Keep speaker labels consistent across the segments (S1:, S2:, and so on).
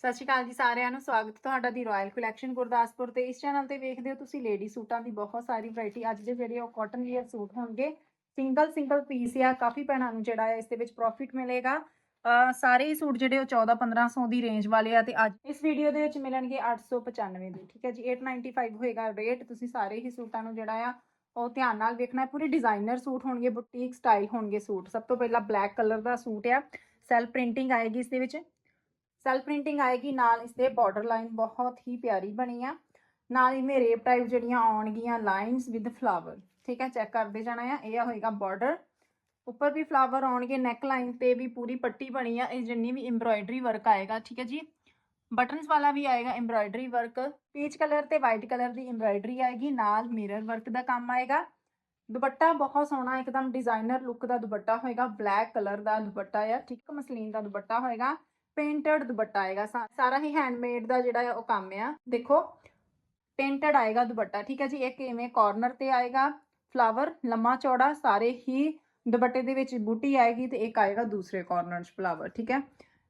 S1: ਸਤਿ ਸ਼੍ਰੀ ਅਕਾਲ ਜੀ ਸਾਰਿਆਂ ਨੂੰ, ਸਵਾਗਤ ਤੁਹਾਡਾ ਦੀ ਰਾਇਲ ਕਲੈਕਸ਼ਨ ਗੁਰਦਾਸਪੁਰ ਤੇ। ਇਸ ਚੈਨਲ ਤੇ ਵੇਖਦੇ ਹੋ ਤੁਸੀਂ ਲੇਡੀ ਸੂਟਾਂ ਦੀ ਬਹੁਤ ਸਾਰੀ ਵੈਰਾਈਟੀ ਅੱਜ ਦੇ ਜਿਹੜੇ ਉਹ ਕਾਟਨ ਵੀਅਰ ਸੂਟ ਹੋਣਗੇ ਸਿੰਗਲ ਸਿੰਗਲ ਪੀਸ ਆ, ਕਾਫੀ ਭੈਣਾਂ ਨੂੰ ਜਿਹੜਾ ਹੈ ਇਸ ਦੇ ਵਿੱਚ ਪ੍ਰੋਫਿਟ ਮਿਲੇਗਾ। ਸਾਰੇ ਹੀ ਸੂਟ ਜਿਹੜੇ ਉਹ 14 1500 ਦੀ ਰੇਂਜ ਵਾਲੇ ਆ ਤੇ ਅੱਜ ਇਸ ਵੀਡੀਓ ਦੇ ਵਿੱਚ ਮਿਲਣਗੇ 895 ਦੇ, ਠੀਕ ਹੈ ਜੀ? 895 ਹੋਏਗਾ ਰੇਟ ਤੁਸੀਂ ਸਾਰੇ ਹੀ ਸੂਟਾਂ ਨੂੰ ਜਿਹੜਾ ਆ, ਉਹ ਧਿਆਨ ਨਾਲ ਵੇਖਣਾ ਹੈ। ਪੂਰੇ ਡਿਜ਼ਾਈਨਰ ਸੂਟ ਹੋਣਗੇ ਬੁਟੀਕ ਸਟਾਈਲ ਹੋਣਗੇ ਸੂਟ। ਸਭ ਤੋਂ ਪਹਿਲਾਂ ਬਲੈਕ ਕਲਰ ਦਾ ਸੂਟ ਆ। ਸੈਲਫ ਪ੍ਰਿੰਟਿੰਗ ਆਏਗੀ ਇਸ ਦੇ ਵਿੱਚ। ਸੈਲਫ ਪ੍ਰਿੰਟਿੰਗ ਆਏਗੀ, ਨਾਲ ਇਸ ਦੇ ਬਾਰਡਰ ਲਾਈਨ ਬਹੁਤ ਹੀ ਪਿਆਰੀ ਬਣੀ ਆ। ਨਾਲ ਹੀ ਰੇਪ ਟਾਈਪ ਜਿਹੜੀਆਂ ਆਉਣਗੀਆਂ ਲਾਈਨਸ ਵਿਦ ਫਲਾਵਰ ਠੀਕ ਹੈ ਚੈੱਕ ਕਰਦੇ ਜਾਣਾ ਆ, ਇਹ ਹੋਏਗਾ ਬਾਰਡਰ ਉੱਪਰ ਵੀ ਫਲਾਵਰ ਆਉਣਗੇ ਨੈਕ ਲਾਈਨ ਤੇ ਵੀ ਪੂਰੀ ਪੱਟੀ ਬਣੀ ਆ, ਇਹ ਜਿੰਨੀ ਵੀ ਐਮਬ੍ਰਾਇਡਰੀ ਵਰਕ ਆਏਗਾ, ਠੀਕ ਹੈ ਜੀ। ਬਟਨਸ ਵਾਲਾ ਵੀ ਆਏਗਾ ਐਮਬ੍ਰਾਇਡਰੀ ਵਰਕ ਪੀਚ ਕਲਰ ਤੇ ਵਾਈਟ ਕਲਰ ਦੀ ਐਮਬ੍ਰਾਇਡਰੀ ਆਏਗੀ, ਨਾਲ ਮਿਰਰ ਵਰਕ ਦਾ ਕੰਮ ਆਏਗਾ। ਦੁਪੱਟਾ ਬਹੁਤ ਸੋਹਣਾ, ਇੱਕਦਮ ਡਿਜ਼ਾਈਨਰ ਲੁੱਕ ਦਾ ਦੁਪੱਟਾ ਹੋਏਗਾ ਬਲੈਕ ਕਲਰ ਦਾ ਦੁਪੱਟਾ ਆ, ਠੀਕ, ਮਸਲੀਨ ਦਾ ਦੁਪੱਟਾ ਹੋਏਗਾ। ਪੇਂਟਡ ਦੁਪੱਟਾ ਆਏਗਾ ਸਾਰਾ ਹੀ ਹੈਂਡਮੇਡ ਦਾ ਜਿਹੜਾ ਉਹ ਕੰਮ ਆ। ਦੇਖੋ, ਪੇਂਟਡ ਆਏਗਾ ਦੁਪੱਟਾ, ਠੀਕ ਹੈ ਜੀ? ਇੱਕ ਇਵੇਂ ਕਾਰਨਰ ਤੇ ਆਏਗਾ? ਫਲਾਵਰ ਲੰਮਾ ਚੌੜਾ, ਸਾਰੇ ਹੀ ਦੁਪੱਟੇ ਦੇ ਵਿੱਚ ਬੂਟੀ ਆਏਗੀ ਤੇ ਇੱਕ ਆਏਗਾ ਦੂਸਰੇ ਕਾਰਨਰ 'ਚ ਫਲਾਵਰ ਠੀਕ ਹੈ?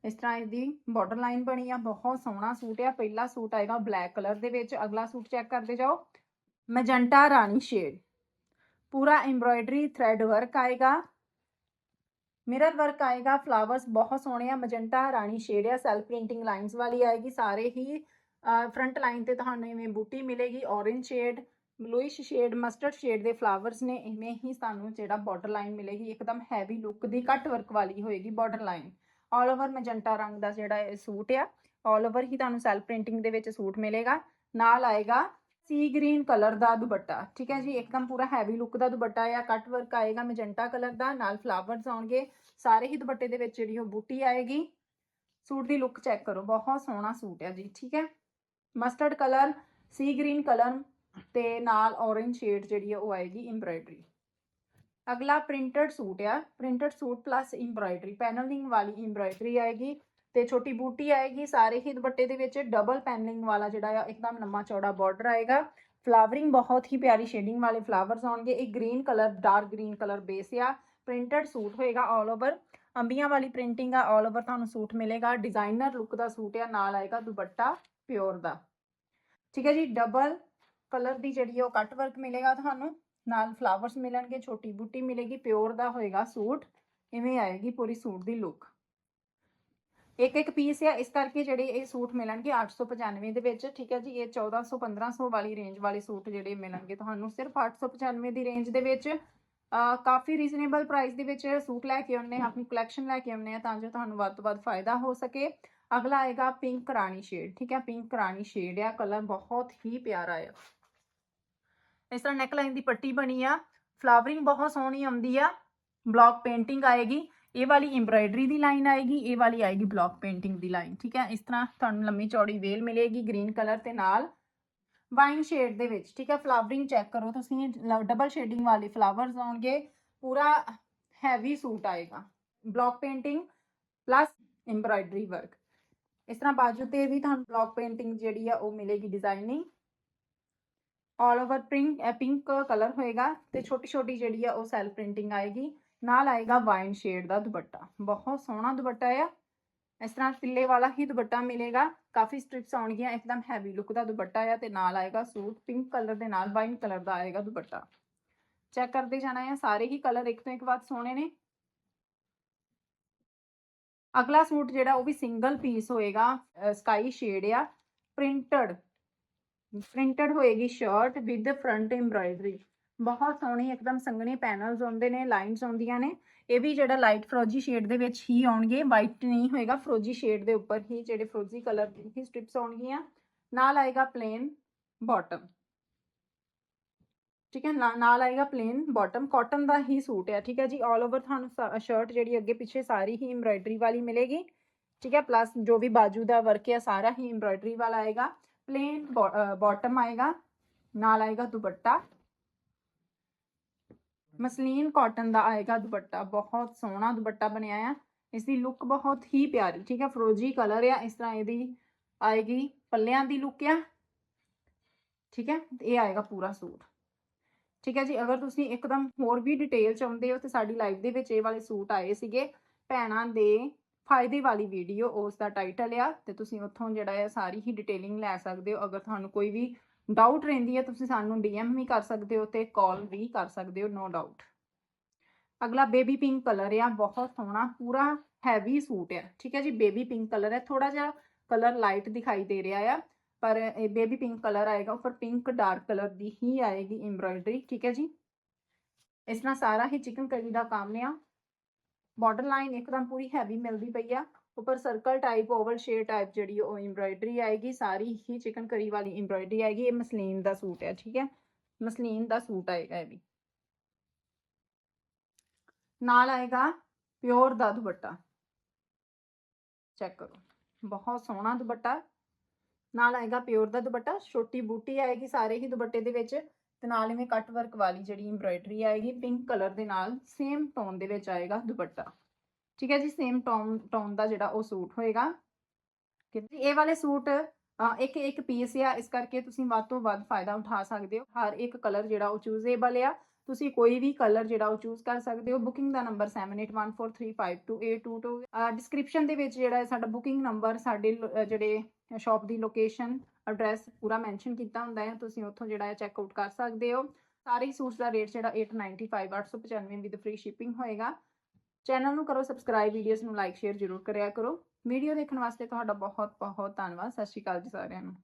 S1: ਇਸ ਤਰ੍ਹਾਂ ਇਹਦੀ ਬਾਰਡਰ ਲਾਈਨ ਬਣੀ ਆ, ਬਹੁਤ ਸੋਹਣਾ ਸੂਟ ਆ। ਪਹਿਲਾ ਸੂਟ ਆਏਗਾ ਬਲੈਕ ਕਲਰ ਦੇ ਵਿੱਚ, ਅਗਲਾ ਸੂਟ ਚੈੱਕ ਕਰਦੇ ਜਾਓ। ਮੈਜੈਂਟਾ ਰਾਣੀ ਸ਼ੇਡ ਪੂਰਾ ਐਮਬ੍ਰਾਇਡਰੀ ਥ੍ਰੈਡ ਵਰਕ ਆਏਗਾ। ਮਿਰਰ ਵਰਕ ਆਏਗਾ ਫਲਾਵਰਸ ਬਹੁਤ ਸੋਹਣੇ ਆ ਮਜੰਟਾ ਰਾਣੀ ਸ਼ੇਡ ਆ ਸੈਲਫ ਪ੍ਰਿੰਟਿੰਗ ਲਾਈਨਸ ਵਾਲੀ ਆਏਗੀ, ਸਾਰੇ ਹੀ ਫਰੰਟ ਲਾਈਨ ਤੇ ਤੁਹਾਨੂੰ ਇਵੇਂ ਬੂਟੀ ਮਿਲੇਗੀ, orange shade bluish shade mustard shade ਦੇ ਫਲਾਵਰਸ ਨੇ, ਇਵੇਂ ਹੀ ਸਾਨੂੰ ਜਿਹੜਾ ਬਾਰਡਰ ਲਾਈਨ ਮਿਲੇਗੀ, ਇੱਕਦਮ ਹੈਵੀ ਲੁੱਕ ਦੀ ਕੱਟ ਵਰਕ ਵਾਲੀ ਹੋਏਗੀ border line all over magenta ਰੰਗ ਦਾ ਜਿਹੜਾ ਇਹ ਸੂਟ ਆ ਆਲ ਓਵਰ ਹੀ ਤੁਹਾਨੂੰ ਸੈਲਫ ਪ੍ਰਿੰਟਿੰਗ ਦੇ ਵਿੱਚ ਸੂਟ ਮਿਲੇਗਾ, ਨਾਲ ਆਏਗਾ ਸੀ ਗ੍ਰੀਨ ਕਲਰ ਦਾ ਦੁਪੱਟਾ, ਠੀਕ ਹੈ ਜੀ? ਇੱਕਦਮ ਪੂਰਾ ਹੈਵੀ ਲੁੱਕ ਦਾ ਦੁਪੱਟਾ ਆ ਕੱਟ ਵਰਕ ਆਏਗਾ ਮੈਜੈਂਟਾ ਕਲਰ ਦਾ, ਨਾਲ ਫਲਾਵਰਸ ਆਉਣਗੇ, ਸਾਰੇ ਹੀ ਦੁਪੱਟੇ ਦੇ ਵਿੱਚ ਜਿਹੜੀ ਉਹ ਬੂਟੀ ਆਏਗੀ। ਸੂਟ ਦੀ ਲੁੱਕ ਚੈੱਕ ਕਰੋ, ਬਹੁਤ ਸੋਹਣਾ ਸੂਟ ਹੈ ਜੀ, ਠੀਕ ਹੈ? Mustard colour sea green colour ਤੇ ਨਾਲ orange ਸ਼ੇਡ ਜਿਹੜੀ ਹੈ ਉਹ ਆਏਗੀ ਐਮਬ੍ਰਾਇਡਰੀ ਅਗਲਾ ਪ੍ਰਿੰਟਡ ਸੂਟ ਆ printed suit plus embroidery paneling ਵਾਲੀ ਐਮਬ੍ਰਾਇਡਰੀ ਆਏਗੀ। ਤੇ ਛੋਟੀ ਬੂਟੀ ਆਏਗੀ ਸਾਰੇ ਹੀ ਦੁਪੱਟੇ ਦੇ ਵਿੱਚ ਡਬਲ ਪੈਨਲਿੰਗ ਵਾਲਾ ਜਿਹੜਾ ਆ, ਇੱਕਦਮ ਲੰਮਾ ਚੌੜਾ ਬਾਰਡਰ ਆਏਗਾ। ਫਲਾਵਰਿੰਗ ਬਹੁਤ ਹੀ ਪਿਆਰੀ ਸ਼ੇਡਿੰਗ ਵਾਲੇ ਫਲਾਵਰਸ ਆਉਣਗੇ। ਇਹ green colour dark green colour base ਆ। ਪ੍ਰਿੰਟਡ ਸੂਟ ਹੋਏਗਾ ਆਲ ਓਵਰ ਅੰਬੀਆਂ ਵਾਲੀ ਪ੍ਰਿੰਟਿੰਗ ਆ ਆਲ ਓਵਰ ਤੁਹਾਨੂੰ ਸੂਟ ਮਿਲੇਗਾ। ਡਿਜ਼ਾਈਨਰ ਲੁੱਕ ਦਾ ਸੂਟ ਆ, ਨਾਲ ਆਏਗਾ ਦੁਪੱਟਾ ਪਿਓਰ ਦਾ। ਠੀਕ ਹੈ ਜੀ ਡਬਲ ਕਲਰ ਦੀ ਜਿਹੜੀ ਉਹ ਕੱਟ ਵਰਕ ਮਿਲੇਗਾ ਤੁਹਾਨੂੰ। ਨਾਲ ਫਲਾਵਰਸ ਮਿਲਣਗੇ, ਛੋਟੀ ਬੂਟੀ ਮਿਲੇਗੀ ਪਿਓਰ ਦਾ ਹੋਏਗਾ ਸੂਟ ਇਵੇਂ ਆਏਗੀ ਪੂਰੀ ਸੂਟ ਦੀ ਲੁੱਕ ਇੱਕ ਇੱਕ ਪੀਸ ਆ, ਇਸ ਕਰਕੇ ਜਿਹੜੇ ਇਹ ਸੂਟ ਮਿਲਣਗੇ 895 ਦੇ ਵਿੱਚ, ਠੀਕ ਹੈ ਜੀ? ਇਹ 1400 1500 ਵਾਲੀ ਰੇਂਜ ਵਾਲੇ ਸੂਟ ਜਿਹੜੇ ਮਿਲਣਗੇ ਤੁਹਾਨੂੰ ਸਿਰਫ 895 ਦੀ ਰੇਂਜ ਦੇ ਵਿੱਚ। ਕਾਫੀ ਰੀਜ਼ਨੇਬਲ ਪ੍ਰਾਈਸ ਦੇ ਵਿੱਚ ਸੂਟ ਲੈ ਕੇ ਆਉਣੇ ਆਪਣੀ ਕਲੈਕਸ਼ਨ ਲੈ ਕੇ ਆਉਣੇ ਆ ਤਾਂ ਜੋ ਤੁਹਾਨੂੰ ਵੱਧ ਤੋਂ ਵੱਧ ਫਾਇਦਾ ਹੋ ਸਕੇ। ਅਗਲਾ ਆਏਗਾ ਪਿੰਕ ਰਾਣੀ ਸ਼ੇਡ ਠੀਕ ਹੈ? ਪਿੰਕ ਰਾਣੀ ਸ਼ੇਡ ਆ ਕਲਰ ਬਹੁਤ ਹੀ ਪਿਆਰਾ ਆ। ਇਸ ਤਰ੍ਹਾਂ ਨੈਕਲਾਈਨ ਦੀ ਪੱਟੀ ਬਣੀ ਆ ਫਲਾਵਰਿੰਗ ਬਹੁਤ ਸੋਹਣੀ ਆਉਂਦੀ ਆ ਬਲੌਕ ਪੇਂਟਿੰਗ ਆਏਗੀ। ਇਹ ਵਾਲੀ ਐਮਬ੍ਰਾਇਡਰੀ ਦੀ ਲਾਈਨ ਆਏਗੀ ਇਹ ਵਾਲੀ ਆਏਗੀ ਬਲੌਕ ਪੇਂਟਿੰਗ ਦੀ ਲਾਈਨ ਠੀਕ ਹੈ ਇਸ ਤਰ੍ਹਾਂ ਤੁਹਾਨੂੰ ਲੰਮੀ ਚੌੜੀ ਵੇਲ ਮਿਲੇਗੀ ਗ੍ਰੀਨ ਕਲਰ ਤੇ ਨਾਲ ਵਾਈਨ ਸ਼ੇਡ ਦੇ ਵਿੱਚ ਠੀਕ ਹੈ ਫਲਾਵਰਿੰਗ ਚੈੱਕ ਕਰੋ ਤੁਸੀਂ ਡਬਲ ਸ਼ੇਡਿੰਗ ਵਾਲੇ ਫਲਾਵਰਸ ਆਉਣਗੇ ਪੂਰਾ ਹੈਵੀ ਸੂਟ ਆਏਗਾ block painting plus embroidery work ਇਸ ਤਰ੍ਹਾਂ ਬਾਜੂ ਤੇ ਵੀ ਤੁਹਾਨੂੰ ਬਲੌਕ ਪੇਂਟਿੰਗ ਜਿਹੜੀ ਆ ਉਹ ਮਿਲੇਗੀ designing all over pink pink colour ਹੋਏਗਾ ਤੇ ਛੋਟੀ ਛੋਟੀ ਜਿਹੜੀ ਆ ਉਹ ਸੈਲਫ ਪ੍ਰਿੰਟਿੰਗ ਆਏਗੀ ਨਾਲ ਆਏਗਾ ਵਾਈਨ ਸ਼ੇਡ ਦਾ ਦੁਪੱਟਾ। ਬਹੁਤ ਸੋਹਣਾ ਦੁਪੱਟਾ ਆ। ਇਸ ਤਰ੍ਹਾਂ ਤਿੱਲੇ ਵਾਲਾ ਹੀ ਦੁਪੱਟਾ ਮਿਲੇਗਾ। ਕਾਫੀ ਸਟ੍ਰਿਪਸ ਆਉਣਗੀਆਂ, ਇੱਕਦਮ ਹੈਵੀ ਲੁੱਕ ਦਾ ਦੁਪੱਟਾ ਆ ਤੇ ਨਾਲ ਆਏਗਾ ਸੂਟ ਪਿੰਕ ਕਲਰ ਦੇ ਨਾਲ ਵਾਈਨ ਕਲਰ ਦਾ ਆਏਗਾ ਦੁਪੱਟਾ। ਚੈੱਕ ਕਰਦੇ ਜਾਣਾ ਹੈ ਸਾਰੇ ਹੀ ਕਲਰ ਇੱਕ ਤੋਂ ਇੱਕ ਬਾਅਦ ਸੋਹਣੇ ਨੇ। ਅਗਲਾ ਸੂਟ ਜਿਹੜਾ ਉਹ ਵੀ ਸਿੰਗਲ ਪੀਸ ਹੋਏਗਾ ਸਕਾਈ ਸ਼ੇਡ ਆ ਪ੍ਰਿੰਟਡ ਪ੍ਰਿੰਟਡ ਹੋਏਗੀ ਸ਼ਰਟ ਵਿਦ ਫਰੰਟ ਐਮਬ੍ਰਾਇਡਰੀ ਬਹੁਤ ਸੋਹਣੇ ਇੱਕਦਮ ਸੰਘਣੇ ਪੈਨਲਸ ਆਉਂਦੇ ਨੇ, ਲਾਈਨਸ ਆਉਂਦੀਆਂ ਨੇ। ਇਹ ਵੀ ਜਿਹੜਾ ਲਾਈਟ ਫਰੋਜੀ ਸ਼ੇਡ ਦੇ ਵਿੱਚ ਹੀ ਆਉਣਗੇ ਵਾਈਟ ਨਹੀਂ ਹੋਏਗਾ, ਫਰੋਜੀ ਸ਼ੇਡ ਦੇ ਉੱਪਰ ਹੀ ਜਿਹੜੇ ਫਰੋਜੀ ਕਲਰ ਦੀ ਹੀ ਸਟ੍ਰਿਪਸ ਆਉਣਗੀਆਂ। ਨਾਲ ਆਏਗਾ ਪਲੇਨ ਬਾਟਮ ਠੀਕ ਹੈ, ਨਾ- ਨਾਲ ਆਏਗਾ ਪਲੇਨ ਬਾਟਮ ਕਾਟਨ ਦਾ ਹੀ ਸੂਟ ਹੈ, ਠੀਕ ਹੈ ਜੀ। ਆਲ ਓਵਰ ਤੁਹਾਨੂੰ ਸ਼ਰਟ ਜਿਹੜੀ ਅੱਗੇ ਪਿੱਛੇ ਸਾਰੀ ਹੀ ਐਮਬ੍ਰਾਇਡਰੀ ਵਾਲੀ ਮਿਲੇਗੀ। ਠੀਕ ਹੈ ਪਲੱਸ ਜੋ ਵੀ ਬਾਜੂ ਦਾ ਵਰਕ ਹੈ, ਸਾਰਾ ਹੀ ਐਮਬ੍ਰਾਇਡਰੀ ਵਾਲਾ ਆਏਗਾ। ਪਲੇਨ ਬਾਟਮ ਆਏਗਾ, ਨਾਲ ਆਏਗਾ ਦੁਪੱਟਾ। ਮਸਲੀਨ ਕਾਟਨ ਦਾ ਆਏਗਾ ਦੁਪੱਟਾ, ਬਹੁਤ ਸੋਹਣਾ ਦੁਪੱਟਾ ਬਣਿਆ ਆ। ਇਸ ਦੀ ਲੁੱਕ ਬਹੁਤ ਹੀ ਪਿਆਰੀ, ਠੀਕ ਹੈ ਫਰੋਜੀ ਕਲਰ ਆ, ਇਸ ਤਰ੍ਹਾਂ ਇਹਦੀ ਆਏਗੀ, ਪੱਲਿਆਂ ਦੀ ਲੁੱਕ ਆ। ਠੀਕ ਹੈ ਇਹ ਆਏਗਾ ਪੂਰਾ ਸੂਟ। ਠੀਕ ਹੈ ਜੀ, ਅਗਰ ਤੁਸੀਂ ਇੱਕਦਮ ਹੋਰ ਵੀ ਡਿਟੇਲ ਚਾਹੁੰਦੇ ਹੋ ਤੇ ਸਾਡੀ ਲਾਈਵ ਦੇ ਵਿੱਚ ਇਹ ਵਾਲੇ ਸੂਟ ਆਏ ਸੀਗੇ ਭੈਣਾਂ ਦੇ ਫਾਇਦੇ ਵਾਲੀ ਵੀਡੀਓ ਉਸ ਦਾ ਟਾਈਟਲ ਆ ਤੇ ਤੁਸੀਂ ਉੱਥੋਂ ਜਿਹੜਾ ਹੈ ਸਾਰੀ ਹੀ ਡਿਟੇਲਿੰਗ ਲੈ ਸਕਦੇ ਹੋ। ਅਗਰ ਤੁਹਾਨੂੰ ਕੋਈ ਵੀ ਡਾਊਟ ਰਹਿੰਦੀ ਹੈ, ਤੁਸੀਂ ਸਾਨੂੰ ਡੀਐਮ ਵੀ ਕਰ ਸਕਦੇ ਹੋ ਤੇ ਕਾਲ ਵੀ ਕਰ ਸਕਦੇ ਹੋ ਨੋ ਡਾਊਟ ਅਗਲਾ ਬੇਬੀ ਪਿੰਕ ਕਲਰ ਆ, ਬਹੁਤ ਸੋਹਣਾ, ਪੂਰਾ ਹੈਵੀ ਸੂਟ ਆ। ਠੀਕ ਹੈ ਜੀ ਬੇਬੀ ਪਿੰਕ ਕਲਰ ਹੈ ਥੋੜਾ ਜਿਹਾ ਕਲਰ ਲਾਈਟ ਦਿਖਾਈ ਦੇ ਰਿਹਾ ਆ, ਪਰ ਇਹ ਬੇਬੀ ਪਿੰਕ ਕਲਰ ਆਏਗਾ ਉੱਪਰ ਪਿੰਕ ਡਾਰਕ ਕਲਰ ਦੀ ਹੀ ਆਏਗੀ ਐਮਬ੍ਰਾਇਡਰੀ ਠੀਕ ਹੈ ਜੀ? ਇਸ ਨਾਲ ਸਾਰਾ ਹੀ ਚਿਕਨ ਕਰੀ ਦਾ ਕੰਮ ਆ। ਬਾਰਡਰ ਲਾਈਨ ਇੱਕਦਮ ਪੂਰੀ ਹੈਵੀ ਮਿਲਦੀ ਪਈ ਆ। ਉੱਪਰ circle type oval shade type ਜਿਹੜੀ ਉਹ ਐਮਬ੍ਰਾਇਡਰੀ ਆਏਗੀ, ਸਾਰੀ ਹੀ ਚਿਕਨ ਕਰੀ ਵਾਲੀ ਐਮਬ੍ਰਾਇਡਰੀ ਆਏਗੀ, ਇਹ ਮਸਲੀਨ ਦਾ ਸੂਟ ਹੈ, ਠੀਕ ਹੈ? ਮਸਲੀਨ ਦਾ ਸੂਟ ਆਏਗਾ ਇਹ ਵੀ। ਨਾਲ ਆਏਗਾ ਪਿਓਰ ਦਾ ਦੁਪੱਟਾ। ਚੈੱਕ ਕਰੋ, ਬਹੁਤ ਸੋਹਣਾ ਦੁਪੱਟਾ। ਨਾਲ ਆਏਗਾ ਪਿਓਰ ਦਾ ਦੁਪੱਟਾ, ਛੋਟੀ ਬੂਟੀ ਆਏਗੀ ਸਾਰੇ ਹੀ ਦੁਪੱਟੇ ਦੇ ਵਿੱਚ ਤੇ ਨਾਲ ਇਵੇਂ ਕੱਟ ਵਰਕ ਵਾਲੀ ਜਿਹੜੀ ਐਮਬ੍ਰਾਇਡਰੀ ਆਏਗੀ ਪਿੰਕ ਕਲਰ ਦੇ ਨਾਲ ਸੇਮ ਟੋਨ ਦੇ ਵਿੱਚ ਆਏਗਾ ਦੁਪੱਟਾ। ਠੀਕ ਹੈ ਜੀ ਸੇਮ ਟੋਨ ਟੋਨ ਦਾ ਜਿਹੜਾ ਉਹ ਸੂਟ ਹੋਏਗਾ। ਕਿ ਇਹ ਵਾਲੇ ਸੂਟ ਇੱਕ ਇੱਕ ਪੀਸ ਆ, ਇਸ ਕਰਕੇ ਤੁਸੀਂ ਵੱਧ ਤੋਂ ਵੱਧ ਫਾਇਦਾ ਉਠਾ ਸਕਦੇ ਹੋ। ਹਰ ਇੱਕ ਕਲਰ ਜਿਹੜਾ ਉਹ ਚੂਜ਼ੇਬਲ ਆ। ਤੁਸੀਂ ਕੋਈ ਵੀ ਕਲਰ ਜਿਹੜਾ ਉਹ ਚੂਜ਼ ਕਰ ਸਕਦੇ ਹੋ। ਬੁਕਿੰਗ ਦਾ ਨੰਬਰ 7814352822 ਡਿਸਕ੍ਰਿਪਸ਼ਨ ਦੇ ਵਿੱਚ ਜਿਹੜਾ ਸਾਡਾ ਬੁਕਿੰਗ ਨੰਬਰ ਸਾਡੇ ਜਿਹੜੇ ਸ਼ਾਪ ਦੀ ਲੋਕੇਸ਼ਨ ਐਡਰੈਸ ਪੂਰਾ ਮੈਂਸ਼ਨ ਕੀਤਾ ਹੁੰਦਾ ਹੈ ਤੁਸੀਂ ਉੱਥੋਂ ਜਿਹੜਾ ਹੈ ਚੈੱਕ ਆਊਟ ਕਰ ਸਕਦੇ ਹੋ। ਸਾਰੇ ਹੀ ਸੂਟਸ ਦਾ ਰੇਟ ਜਿਹੜਾ 895 895 ਵਿਦ ਫ੍ਰੀ ਸ਼ਿਪਿੰਗ ਹੋਏਗਾ। ਚੈਨਲ ਨੂੰ ਕਰੋ ਸਬਸਕ੍ਰਾਈਬ ਵੀਡੀਓਜ਼ ਨੂੰ ਲਾਈਕ ਸ਼ੇਅਰ ਜ਼ਰੂਰ ਕਰਿਆ ਕਰੋ। ਵੀਡੀਓ ਦੇਖਣ ਵਾਸਤੇ ਤੁਹਾਡਾ ਬਹੁਤ ਬਹੁਤ ਧੰਨਵਾਦ। ਸਤਿ ਸ਼੍ਰੀ ਅਕਾਲ ਜੀ ਸਾਰਿਆਂ ਨੂੰ।